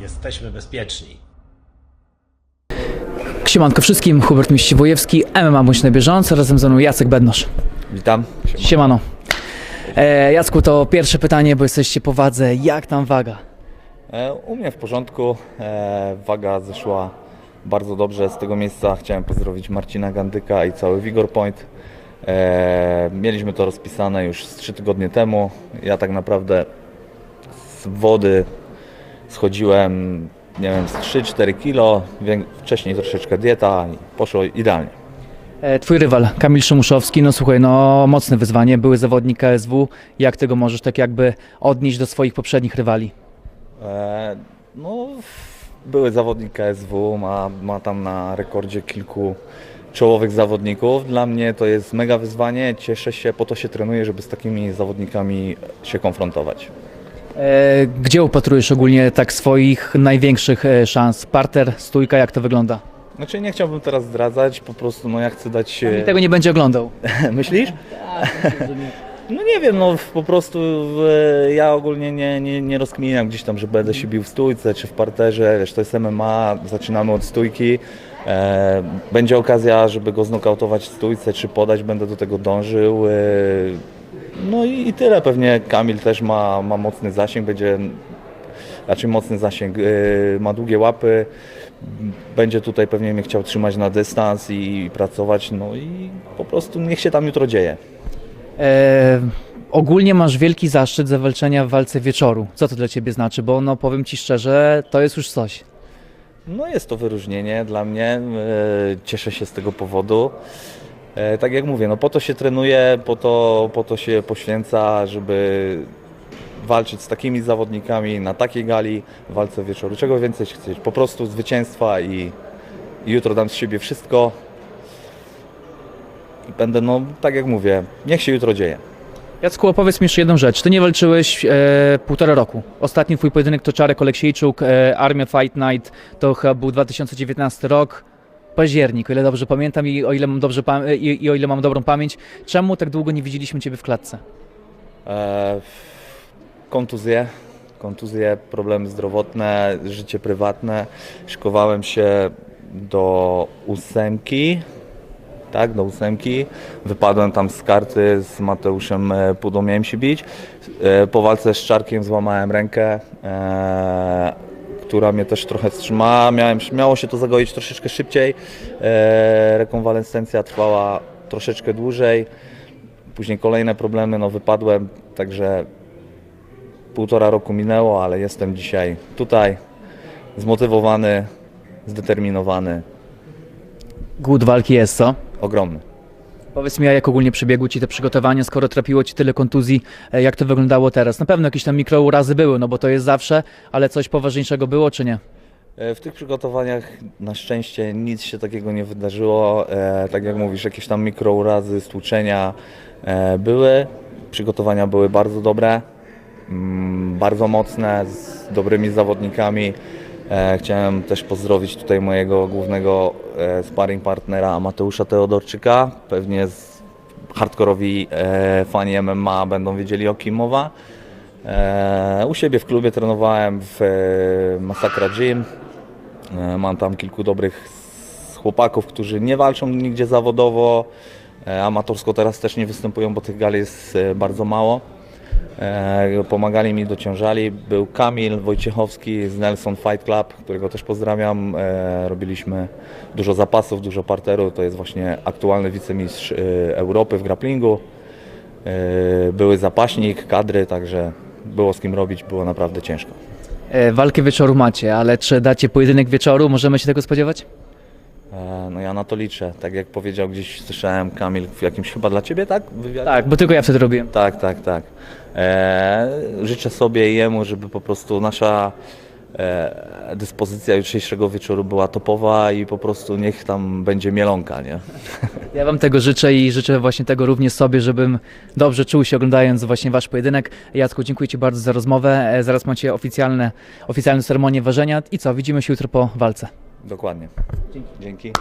Jesteśmy bezpieczni. Siemanko wszystkim, Hubert Miściwojewski, MMA Bądź na bieżąco, razem ze mną Jacek Bednosz. Witam. Siemano. E, Jacku, to pierwsze pytanie, bo jesteście po wadze. Jak tam waga? E, U mnie w porządku. E, Waga zeszła bardzo dobrze. Z tego miejsca chciałem pozdrowić Marcina Gandyka i cały Vigor Point. E, Mieliśmy to rozpisane już z 3 tygodnie temu. Ja tak naprawdę z wody schodziłem, nie wiem, z 3-4 kilo. Wcześniej troszeczkę dieta i poszło idealnie. E, twój rywal, Kamil Szymuszowski, no słuchaj, no mocne wyzwanie, były zawodnik KSW. Jak tego możesz tak jakby odnieść do swoich poprzednich rywali? E, No, były zawodnik KSW, ma, ma tam na rekordzie kilku czołowych zawodników. Dla mnie to jest mega wyzwanie, cieszę się, po to się trenuję, żeby z takimi zawodnikami się konfrontować. E, Gdzie upatrujesz ogólnie tak swoich największych e, szans? Parter, stójka, jak to wygląda? Znaczy nie chciałbym teraz zdradzać, po prostu no ja chcę dać... Nikt tego nie będzie oglądał. Myślisz? No nie wiem, no po prostu e, ja ogólnie nie, nie, nie rozkminiam gdzieś tam, że będę się bił w stójce czy w parterze, wiesz, to jest MMA, zaczynamy od stójki. E, będzie okazja, żeby go znokautować w stójce czy podać, będę do tego dążył. E, no i, i tyle, pewnie Kamil też ma, ma mocny zasięg, będzie raczej mocny zasięg, e, ma długie łapy, będzie tutaj pewnie mnie chciał trzymać na dystans i, i pracować, no i po prostu niech się tam jutro dzieje. E, ogólnie masz wielki zaszczyt zawalczenia w walce wieczoru. Co to dla Ciebie znaczy? Bo no powiem Ci szczerze, to jest już coś. No jest to wyróżnienie dla mnie, e, cieszę się z tego powodu. E, Tak jak mówię, no po to się trenuje, po to, po to się poświęca, żeby walczyć z takimi zawodnikami na takiej gali w walce wieczoru. Czego więcej chcesz? Po prostu zwycięstwa i, jutro dam z siebie wszystko. I będę, no tak jak mówię, niech się jutro dzieje. Jacku, opowiedz mi jeszcze jedną rzecz. Ty nie walczyłeś e, półtora roku. Ostatni twój pojedynek to Czarek Oleksiejczuk, e, Armia Fight Night, to chyba był 2019 rok, październik, o ile dobrze pamiętam i o ile mam, dobrze i, i o ile mam dobrą pamięć. Czemu tak długo nie widzieliśmy Ciebie w klatce? E, kontuzje, kontuzje, problemy zdrowotne, życie prywatne. Szykowałem się do ósemki, tak, do ósemki. Wypadłem tam z karty z Mateuszem e, Pudą, miałem się bić. E, po walce z Czarkiem złamałem rękę, która mnie też trochę wstrzymała. Miałem, miało się to zagoić troszeczkę szybciej. E, rekonwalescencja trwała troszeczkę dłużej. Później kolejne problemy, no wypadłem, także półtora roku minęło, ale jestem dzisiaj tutaj, zmotywowany, zdeterminowany, Głód walki jest, co? ogromny. Powiedz mi, a jak ogólnie przebiegły Ci te przygotowania, skoro trapiło Ci tyle kontuzji, e, jak to wyglądało teraz? Na pewno jakieś tam mikrourazy były, no bo to jest zawsze, ale coś poważniejszego było, czy nie? E, W tych przygotowaniach na szczęście nic się takiego nie wydarzyło. E, tak jak mówisz, jakieś tam mikrourazy, stłuczenia były. Przygotowania były bardzo dobre, mm, bardzo mocne, z dobrymi zawodnikami. E, chciałem też pozdrowić tutaj mojego głównego e, sparring partnera Mateusza Teodorczyka. Pewnie z hardkorowi e, fani MMA będą wiedzieli o kim mowa. U siebie w klubie trenowałem w Masakra Gym. Mam tam kilku dobrych chłopaków, którzy nie walczą nigdzie zawodowo. Amatorsko teraz też nie występują, bo tych gali jest bardzo mało. E, pomagali mi, dociążali. Był Kamil Wojciechowski z Nelson Fight Club, którego też pozdrawiam. E, robiliśmy dużo zapasów, dużo parteru. To jest właśnie aktualny wicemistrz e, Europy w grapplingu. Były zapaśnik, kadry, także było z kim robić, było naprawdę ciężko. Walkę wieczoru macie, ale czy dacie pojedynek wieczoru? Możemy się tego spodziewać? E, No ja na to liczę. Tak jak powiedział gdzieś, słyszałem Kamil w jakimś chyba dla Ciebie, tak? Wywiadzie? Tak, bo tylko ja wtedy robiłem. Tak, tak, tak. E, życzę sobie i jemu, żeby po prostu nasza e, dyspozycja jutrzejszego wieczoru była topowa i po prostu niech tam będzie mielonka, nie? Ja Wam tego życzę i życzę właśnie tego również sobie, żebym dobrze czuł się oglądając właśnie Wasz pojedynek. Jacku, dziękuję Ci bardzo za rozmowę. E, Zaraz macie oficjalne, oficjalną ceremonię ważenia. I co, widzimy się jutro po walce. Dokładnie. Dzięki.